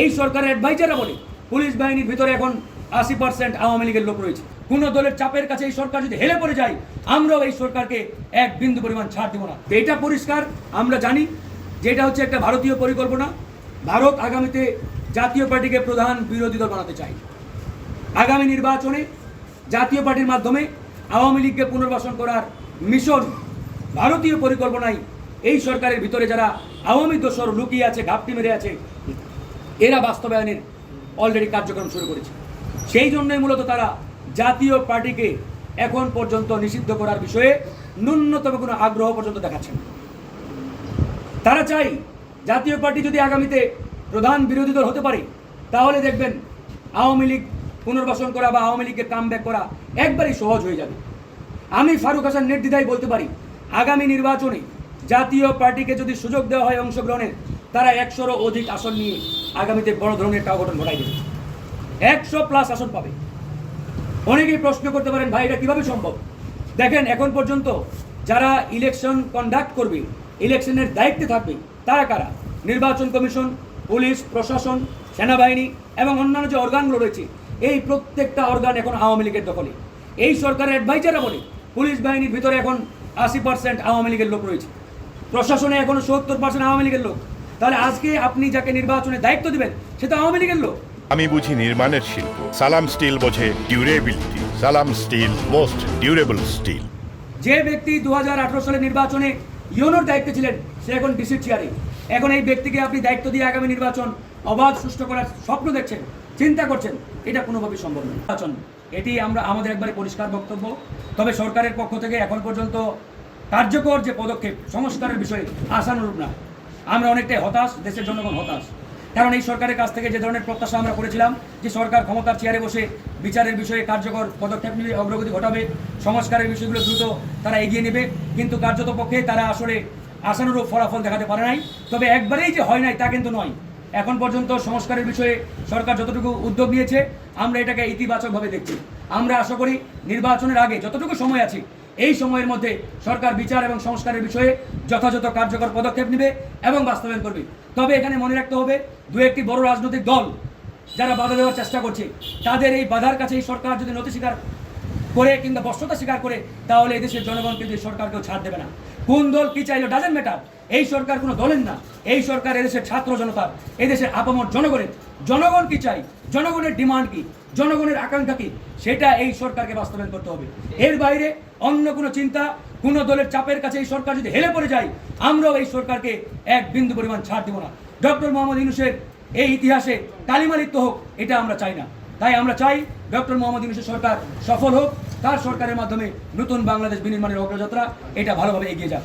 এই সরকারের অ্যাডভাইজাররা বলে, পুলিশ বাহিনীর ভিতরে এখন আশি পার্সেন্ট আওয়ামী লীগের লোক রয়েছে। কোনো দলের চাপের কাছে এই সরকার যদি হেলে পড়ে যায়, আমরাও এই সরকারকে এক বিন্দু পরিমাণ ছাড় দিব না। এটা পরিষ্কার, আমরা জানি যে এটা হচ্ছে একটা ভারতীয় পরিকল্পনা। ভারত আগামীতে জাতীয় পার্টিকে প্রধান বিরোধী দল বানাতে চায়। আগামী নির্বাচনে জাতীয় পার্টির মাধ্যমে আওয়ামী লীগকে পুনর্বাসন করার মিশন ভারতীয় পরিকল্পনায় এই সরকারের ভিতরে যারা আওয়ামী দোষর লুকিয়ে আছে, ঘাপটি মেরে আছে এরা বাস্তবায়নের অলরেডি কার্যক্রম শুরু করেছে সেই জন্যই মূলত তারা জাতীয় পার্টিকে এখন পর্যন্ত নিষিদ্ধ করার বিষয়ে ন্যূনতম কোনো আগ্রহ পর্যন্ত দেখাচ্ছেন। তারা চাই জাতীয় পার্টি যদি আগামীতে প্রধান বিরোধী দল হতে পারে, তাহলে দেখবেন আওয়ামী লীগ পুনর্বাসন করা বা আওয়ামী লীগকে কাম করা একবারেই সহজ হয়ে যাবে আমি ফারুক হাসান নির্দ্বিধায় বলতে পারি, আগামী নির্বাচনে জাতীয় পার্টিকে যদি সুযোগ দেওয়া হয় অংশগ্রহণের তারা একশোরও অধিক আসন নিয়ে আগামীতে বড় ধরনের একটা অঘটন ঘটাই দেবে। একশো প্লাস আসন পাবে। অনেকেই প্রশ্ন করতে পারেন, ভাই, এটা কীভাবে সম্ভব? দেখেন, এখন পর্যন্ত যারা ইলেকশন কন্ডাক্ট করবে ইলেকশনের দায়িত্বে থাকবে, তারা কারা? নির্বাচন কমিশন, পুলিশ, প্রশাসন, সেনাবাহিনী এবং অন্যান্য যে অর্গানগুলো রয়েছে, এই প্রত্যেকটা অর্গান এখন আওয়ামী লীগের দখলে। এই সরকারের অ্যাডভাইজাররা বলে, পুলিশ বাহিনীর ভিতরে এখন আশি পার্সেন্ট আওয়ামী লীগের লোক রয়েছে। প্রশাসনে এখনও সত্তর পার্সেন্ট আওয়ামী লীগের লোক। তাহলে আজকে আপনি যাকে নির্বাচনে দায়িত্ব দিবেন সে তো আওয়ামী লীগের লোক। আমি বুঝি নির্মাণের শিল্প। সালাম স্টিল বোঝে ডিউরেবিলিটি সালাম স্টিল মোস্ট ডিউরেবল স্টিল যে ব্যক্তি দুই হাজার আঠারো সালে নির্বাচনে ইউনোর দায়িত্বে ছিলেন সে এখন ডিসির চেয়ারে এখন এই ব্যক্তিকে আপনি দায়িত্ব দিয়ে আগামী নির্বাচন অবাধ সুষ্ঠু করার স্বপ্ন দেখছেন চিন্তা করছেন এটা কোনোভাবেই সম্ভব নয়। নির্বাচন এটি আমরা আমাদের একবারে পরিষ্কার বক্তব্য। তবে সরকারের পক্ষ থেকে এখন পর্যন্ত কার্যকর যে পদক্ষেপ সংস্কারের বিষয়ে আশানুরূপ না। আমরা অনেকটাই হতাশ, দেশের জনগণ হতাশ। কারণ এই সরকারের কাছ থেকে যে ধরনের প্রত্যাশা আমরা করেছিলাম, যে সরকার ক্ষমতার চেয়ারে বসে বিচারের বিষয়ে কার্যকর পদক্ষেপ নিয়ে অগ্রগতি ঘটাবে, সংস্কারের বিষয়গুলো দ্রুত তারা এগিয়ে নেবে, কিন্তু কার্যত পক্ষে তারা আসলে আশানুরূপ ফলাফল দেখাতে পারে নাই। তবে একবারেই যে হয় নাই তা কিন্তু নয়। এখন পর্যন্ত সংস্কারের বিষয়ে সরকার যতটুকু উদ্যোগ নিয়েছে, আমরা এটাকে ইতিবাচকভাবে দেখছি। আমরা আশা করি নির্বাচনের আগে যতটুকু সময় আছে এই সময়ের মধ্যে সরকার বিচার এবং সংস্কারের বিষয়ে যথাযথ কার্যকর পদক্ষেপ নেবে এবং বাস্তবায়ন করবে। তবে এখানে মনে রাখতে হবে, দু একটি বড় রাজনৈতিক দল যারা বাধা দেওয়ার চেষ্টা করছে, তাদের এই বাধার কাছে এই সরকার যদি নথি স্বীকার করে কিংবা বস্ত্রতা স্বীকার করে, তাহলে এদেশের জনগণ কিন্তু সরকারকেও ছাড় দেবে না। কোন দল কি চাইলো ডাজেন্ট ম্যাটার এই সরকার কোনো দলের না। এই সরকার এদেশের ছাত্র জনতার, এদেশের আপামর জনগণের। জনগণ কি চাই? জনগণের ডিমান্ড কি? জনগণের আকাঙ্ক্ষা কি? সেটা এই সরকারকে বাস্তবায়ন করতে হবে। এর বাইরে অন্য কোনো চিন্তা, কোনো দলের চাপের কাছে এই সরকার যদি হেলে পড়ে যায়, আমরাও এই সরকারকে এক বিন্দু পরিমাণ ছাড় দেব না। ডক্টর মোহাম্মদ ইউনুসের এই ইতিহাসে কালিমালিপ্ত হোক, এটা আমরা চাই না। তাই আমরা চাই ডক্টর মোহাম্মদ ইউনুসের সরকার সফল হোক, তার সরকারের মাধ্যমে নতুন বাংলাদেশ বিনির্মাণের অগ্রযাত্রা, এটা ভালোভাবে এগিয়ে যাক।